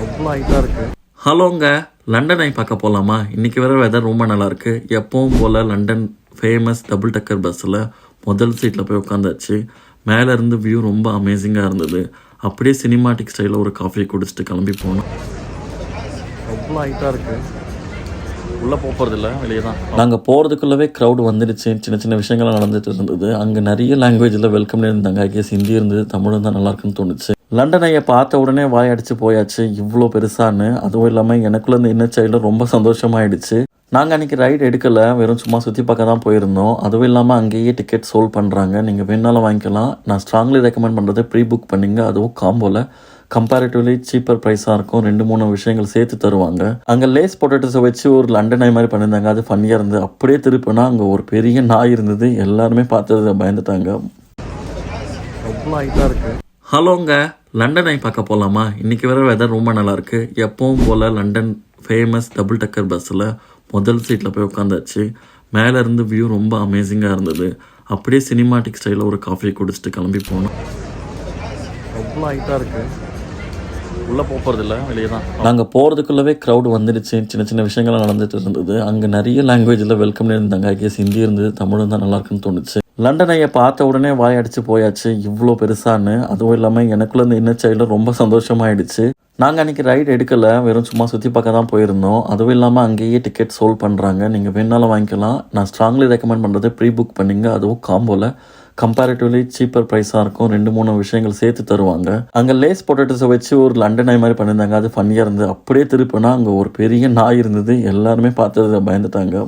அவ்வளோ ஹைட்டாக இருக்குது ஹலோங்க லண்டனை பார்க்க போகலாமா இன்றைக்கி வேறு வெதர் ரொம்ப நல்லா இருக்கு. எப்பவும் போல் லண்டன் ஃபேமஸ் டபுள் டக்கர் பஸ்ஸில் முதல் சீட்டில் போய் உட்காந்தாச்சு. மேலே இருந்து வியூ ரொம்ப அமேசிங்காக இருந்தது. அப்படியே சினிமாட்டிக் ஸ்டைலில் ஒரு காஃபி குடிச்சிட்டு கிளம்பி போனோம். அவ்வளோ ஹைட்டாக இருக்குது உள்ளே போகிறதில்ல வெளியே தான். நாங்கள் போகிறதுக்குள்ளவே க்ரௌட் வந்துடுச்சு சின்ன சின்ன விஷயங்கள்லாம் நடந்துட்டு இருந்தது. அங்கே நிறைய லாங்குவேஜில் வெல்கம் இருந்தாங்க. ஐ ஹிந்தி இருந்தது தமிழும் தான் நல்லா இருக்குன்னு தோணுச்சு. லண்டனையை பார்த்த உடனே வாயடிச்சு போயாச்சு. இவ்வளோ பெருசான்னு. அதுவும் இல்லாமல் எனக்குள்ள இந்த இன்னர் சைல்டு ரொம்ப சந்தோஷமாயிடுச்சு. நாங்கள் அன்றைக்கி ரைடு எடுக்கலை. வெறும் சும்மா சுற்றி பார்க்க தான் போயிருந்தோம். அதுவும் இல்லாமல் அங்கேயே டிக்கெட் சோல்வ் பண்ணுறாங்க நீங்கள் வேணாலும் வாங்கிக்கலாம். நான் ஸ்ட்ராங்லி ரெக்கமெண்ட் பண்ணுறது ப்ரீ புக் பண்ணிங்க. அதுவும் காம்போவில் கம்பேரிட்டிவ்லி சீப்பர் ப்ரைஸாக இருக்கும். ரெண்டு மூணு விஷயங்கள் சேர்த்து தருவாங்க. அங்கே லேஸ் பொட்டேட்டோஸை வச்சு ஒரு லண்டன் ஐ மாதிரி பண்ணியிருந்தாங்க. அது ஃபன்னியாக இருந்தது. அப்படியே திருப்பினா அங்கே ஒரு பெரிய நாய் இருந்தது. எல்லாருமே பார்த்தது பயந்துட்டாங்க. அவ்வளோ இருக்குது ஹலோங்க லண்டனை பார்க்க போகலாமா இன்றைக்கி வேறு வெதர் ரொம்ப நல்லா இருக்கு எப்பவும் போல் லண்டன் ஃபேமஸ் டபுள் டக்கர் பஸ்ஸில் முதல் சீட்டில் போய் உட்காந்தாச்சு மேலே இருந்து வியூ ரொம்ப அமேசிங்காக இருந்தது. அப்படியே சினிமாட்டிக் ஸ்டைலில் ஒரு காஃபி குடிச்சிட்டு கிளம்பி போனோம். அவ்வளோ ஹைட்டாக இருக்குது உள்ளே போகிறதில்ல வெளியே தான். நாங்கள் போகிறதுக்குள்ளவே க்ரௌட் வந்துடுச்சு. சின்ன சின்ன விஷயங்கள்லாம் நடந்துட்டு இருந்தது. அங்கே நிறைய லாங்குவேஜில் வெல்கம் இருந்தாங்க. ஐ ஹிந்தி இருந்தது தமிழும் தான் நல்லா இருக்குன்னு தோணுச்சு. லண்டனையை பார்த்த உடனே வாயடிச்சு போயாச்சு. இவ்வளோ பெருசான்னு. அதுவும் இல்லாமல் எனக்குள்ள இந்த இன்னர் சைடில் ரொம்ப சந்தோஷமாயிடுச்சு. நாங்கள் அன்றைக்கி ரைடு எடுக்கலை. வெறும் சும்மா சுற்றி பார்க்க தான் போயிருந்தோம். அதுவும் இல்லாமல் அங்கேயே டிக்கெட் சோல்வ் பண்ணுறாங்க நீங்கள் வேணாலும் வாங்கிக்கலாம். நான் ஸ்ட்ராங்லி ரெக்கமெண்ட் பண்ணுறது ப்ரீ புக் பண்ணிங்க. அதுவும் காம்போவில் கம்பேரிட்டிவ்லி சீப்பர் ப்ரைஸாக இருக்கும். ரெண்டு மூணு விஷயங்கள் சேர்த்து தருவாங்க. அங்கே லேஸ் பொட்டேட்டோஸை வச்சு ஒரு லண்டன் ஐ மாதிரி பண்ணியிருந்தாங்க. அது ஃபன்னியாக இருந்தது. அப்படியே திருப்பினா அங்கே ஒரு பெரிய நாய் இருந்தது. எல்லாருமே பார்த்தது பயந்துட்டாங்க.